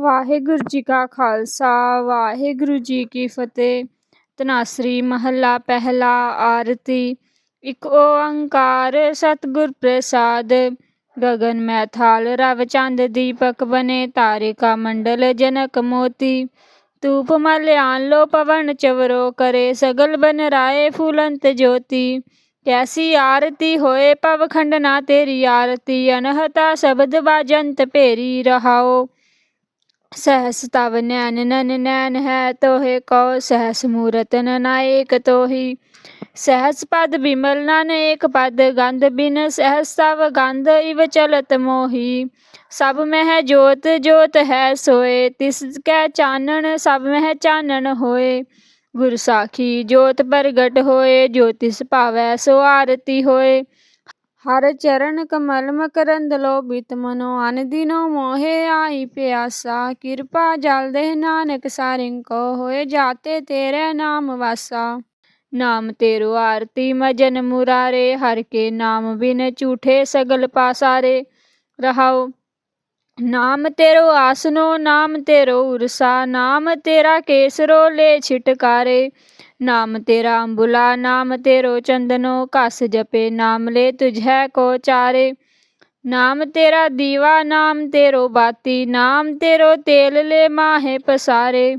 ਵਾਹਿਗੁਰੂ ਜੀ ਕਾ ਖਾਲਸਾ, ਵਾਹਿਗੁਰੂ ਜੀ ਕੀ ਫਤਿਹ। ਤਨਾਸਰੀ ਮਹੱਲਾ ਪਹਿਲਾ ਆਰਤੀ। ਇੱਕ ਓੰਕਾਰ ਸਤਿਗੁਰ ਪ੍ਰਸਾਦ। ਗगन ਮੈਥਾਲ ਰਵ ਚੰਦ ਦੀਪਕ ਬਨੇ, ਤਾਰਿਕਾ ਮੰਡਲ ਜਨਕ ਮੋਤੀ। ਧੂਪ ਮਲਿਆਨ ਲੋ ਪਵਨ ਚਵਰੋ ਕਰੇ, ਸਗਲ ਬਨ ਰਾਏ ਫੁਲੰਤ ਜੋਤੀ। ਕੈਸੀ ਆਰਤੀ ਹੋਏ ਪਵਖੰਡ ਨਾ ਤੇਰੀ ਆਰਤੀ, ਅਨਹਤਾ ਸ਼ਬਦ ਬਾਜੰਤ ਭੇਰੀ ਰਹਾਓ। ਸਹਸ ਤਵ ਨੈਨ ਨਨ ਨੈਨ ਹੈ ਤੋਹੇ ਕੋ ਸਹਸ ਮੂਰਤ ਨਾਇਕ ਤੋਹੀ। ਸਹਸ ਪਦ ਬਿਮਲ ਨਨ ਏਕ ਪਦ ਗੰਧ ਬਿਨ ਸਹਸ ਤਵ ਗੰਧ ਇਵ ਚਲਤ ਮੋਹੀ। ਸਭ ਮਹਿ ਜੋਤ ਜੋਤ ਹੈ ਸੋਏ, ਤਿਸ ਕੈ ਚਾਨਣ ਸਭ ਮਹਿ ਚਾਨਣ ਹੋਏ। ਗੁਰ ਸਾਖੀ ਜੋਤ ਪ੍ਰਗਟ ਹੋਏ ਜੋਤਿਸ ਭਾਵੈ ਸੋ ਆਰਤੀ ਹੋਏ। ਹਰ ਚਰਨ ਕਮਲ ਮਕਰੰਦ ਲੋਭਿਤ ਮਨੋ ਅਨ ਮੋਹਿ ਆਈ ਪਿਆਸਾ। ਕਿਰਪਾ ਜਲ ਦੇ ਨਾਨਕ ਸਾਰਿੰ ਕੋ ਹੋਏ ਜਾਤੇ ਤੇਰੇ ਨਾਮ ਵਾਸਾ। ਨਾਮ ਤੇਰੋ ਆਰਤੀ ਮਜਨ ਮੁਰਾਰੇ, ਹਰ ਕੇ ਨਾਮ ਬਿਨ ਝੂਠੇ ਸਗਲ ਪਾਸਾਰੇ। ਰਹਾਓ ਨਾਮ ਤੇਰੋ ਆਸਨੋ, ਨਾਮ ਤੇਰੋ ਉਰਸਾ। ਨਾਮ ਤੇਰਾ ਕੇਸਰੋ ਲੈ ਛਿਟਕਾਰੇ। ਨਾਮ ਤੇਰਾ ਅੰਬੁਲਾ ਨਾਮ ਤੇਰੋ ਚੰਦਨੋ ਕਸ ਜਪੇ ਨਾਮ ਲੈ ਤੁਝੈ ਕੋ ਚਾਰੇ ਨਾਮ ਤੇਰਾ ਦੀਵਾ ਨਾਮ ਤੇਰੋ ਬਾਤੀ ਨਾਮ ਤੇਰੋ ਤੇਲ ਲੈ ਮਾਹੇ ਪਸਾਰੇ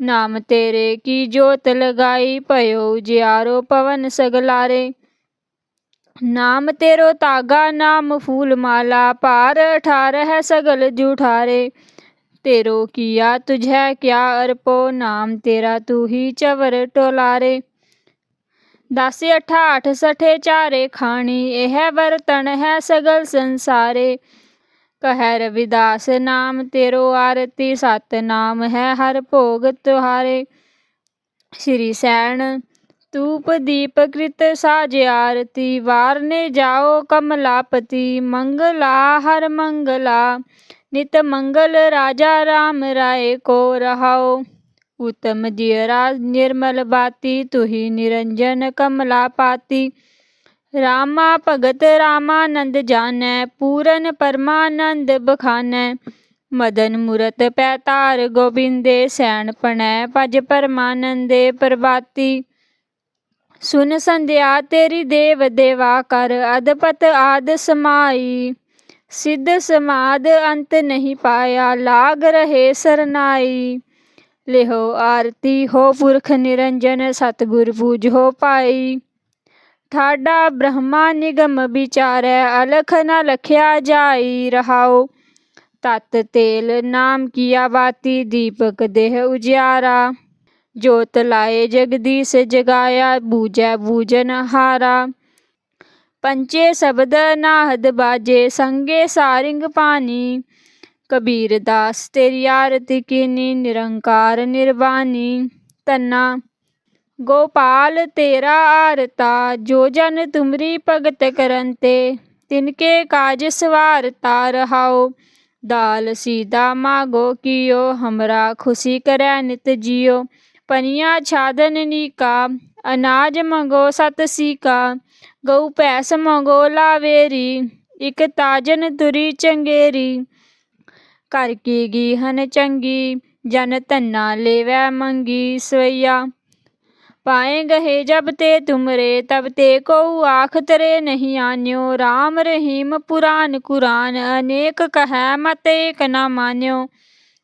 ਨਾਮ ਤੇਰੇ ਕੀ ਜੋਤ ਲਗਾਈ ਭਇਓ ਉਜਿਆਰੋ ਪਵਨ ਸਗਲਾਰੇ ਨਾਮ ਤੇਰੋ ਤਾਗਾ ਨਾਮ ਫੂਲ ਮਾਲਾ ਪਾਰ ਠਾਰ ਹੈ ਸਗਲ ਜੂਠਾਰੇ ਤੇਰੋ ਕੀਆ, ਤੁਝੈ ਕਿਆ ਅਰਪੋ ਨਾਮ ਤੇਰਾ ਤੂੰ ਹੀ ਚਵਰ ਟੋਲਾਰੇ। ਦਸ ਅਠਾ ਸਠੇ ਚਾਰੇ ਖਾਣੀ, ਇਹ ਵਰਤਨ ਹੈ ਸਗਲ ਸੰਸਾਰੇ। ਕਹਿ ਰਵਿਦਾਸ, ਨਾਮ ਤੇਰੋ ਆਰਤੀ ਸਤ ਨਾਮ ਹੈ ਹਰ ਭੋਗ ਤੁਹਾਰੇ। ਸ਼੍ਰੀ ਸੈਣ ਤੂਪ ਦੀਪ ਕ੍ਰਿਤ ਸਾਜ ਆਰਤੀ, ਵਾਰਨੇ ਜਾਓ ਕਮਲਾਪਤੀ, ਮੰਗਲਾ ਹਰ ਮੰਗਲਾ। ਨਿਤ ਮੰਗਲ ਰਾਜਾ ਰਾਮ ਰਾਏ ਕੋ ਰਹਾਓ। ਉਤਮ ਜਿਯਰਾ ਨਿਰਮਲ ਬਾਤੀ, ਤੁਹੀ ਨਿਰੰਜਨ ਕਮਲਾ ਪਾਤੀ। ਰਾਮਾ ਭਗਤ ਰਾਮਾਨੰਦ ਜਾਣੈ, ਪੂਰਨ ਪਰਮਾਨੰਦ ਬਖਾਨੈ। ਮਦਨ ਮੁਰਤ ਪੈਤਾਰ ਗੋਬਿੰਦੇ, ਸੈਣ ਪਣੈ ਭਜ ਪਰਮਾਨੰਦੇ ਪ੍ਰਭਾਤੀ। ਸੁਨ ਸੰਧਿਆ ਤੇਰੀ ਦੇਵ ਦੇਵਾ ਕਰ ਅਦਪਤ ਆਦ ਸਮਾਈ। ਸਿੱਧ ਸਮਾਦ ਅੰਤ ਨਹੀਂ ਪਾਇਆ, ਲਾਗ ਰਹੇ ਸਰਨਾਈ। ਲਿਹੋ ਆਰਤੀ, ਹੋ ਪੁਰਖ ਨਿਰੰਜਨ, ਸਤਗੁਰ ਪੂਜੋ ਪਾਈ। ਠਾਡਾ ਬ੍ਰਹਮਾ ਨਿਗਮ ਵਿਚਾਰੈ, ਅਲਖ ਨ ਲਖਿਆ ਜਾਈ ਰਹਾਓ ਤਤ ਤੇਲ ਨਾਮ ਕੀਆ ਵਾਤੀ ਦੀਪਕ ਦੇਹ ਉਜਿਆਰਾ ਜੋਤ ਲਾਏ ਜਗਦੀਸ਼ ਜਗਾਇਆ ਬੂਜੈ ਬੂਜਨ ਹਾਰਾ। ਪੰਚੇ ਸ਼ਬਦ ਨਾਹਦ ਬਾਜੇ, ਸੰਗੇ ਸਾਰਿੰਗ ਪਾਣੀ ਕਬੀਰ ਦਾਸ ਤੇਰੀ ਆਰਤੀ ਕੀਨੀ, ਨਿਰੰਕਾਰ ਨਿਰਵਾਣੀ ਤੰਨਾ ਗੋਪਾਲ ਤੇਰਾ ਆਰਤਾ, ਜੋ ਜਨ ਤੁਮਰੀ ਭਗਤ ਕਰੰਤੇ, ਤਿਨਕੇ ਕਾਜ ਸਵਾਰਤਾ ਰਹਾਓ। ਦਾਲ ਸੀਦਾ ਮਾਗੋ ਕੀਓ, ਹਮਰਾ ਖੁਸ਼ੀ ਕਰੈ ਨਿਤ ਜਿਓ। ਪਨੀਆ ਛਾਦਨ ਨੀਕਾ, ਅਨਾਜ ਮੰਗੋ ਸਤ ਸੀਕਾ। ਗਊ ਭੈਸ ਮੰਗੋ ਲਾਵੇਰੀ, ਇਕ ਤਾਜਨ ਤੁਰੀ ਚੰਗੇਰੀ। ਕਰ ਕੀ ਗੀਹਨ ਚੰਗੀ, ਜਨ ਧੰਨਾ ਲੇਵੈ ਮੰਗੀ ਸਵਈਆ। ਪਾਏ ਗਹੇ ਜਬ ਤੇ ਤੁਮਰੇ, ਤਬ ਤੇ ਕੋ ਆਖ ਤਰੇ ਨਹੀਂ ਆਨਿਓ। RAM ਰਹੀਮ ਪੁਰਾਨ ਕੁਰਾਨ, ਅਨੇਕ ਕਹੈ ਮਤ ਏਕ ਨਾ ਮਾਨਿਓ।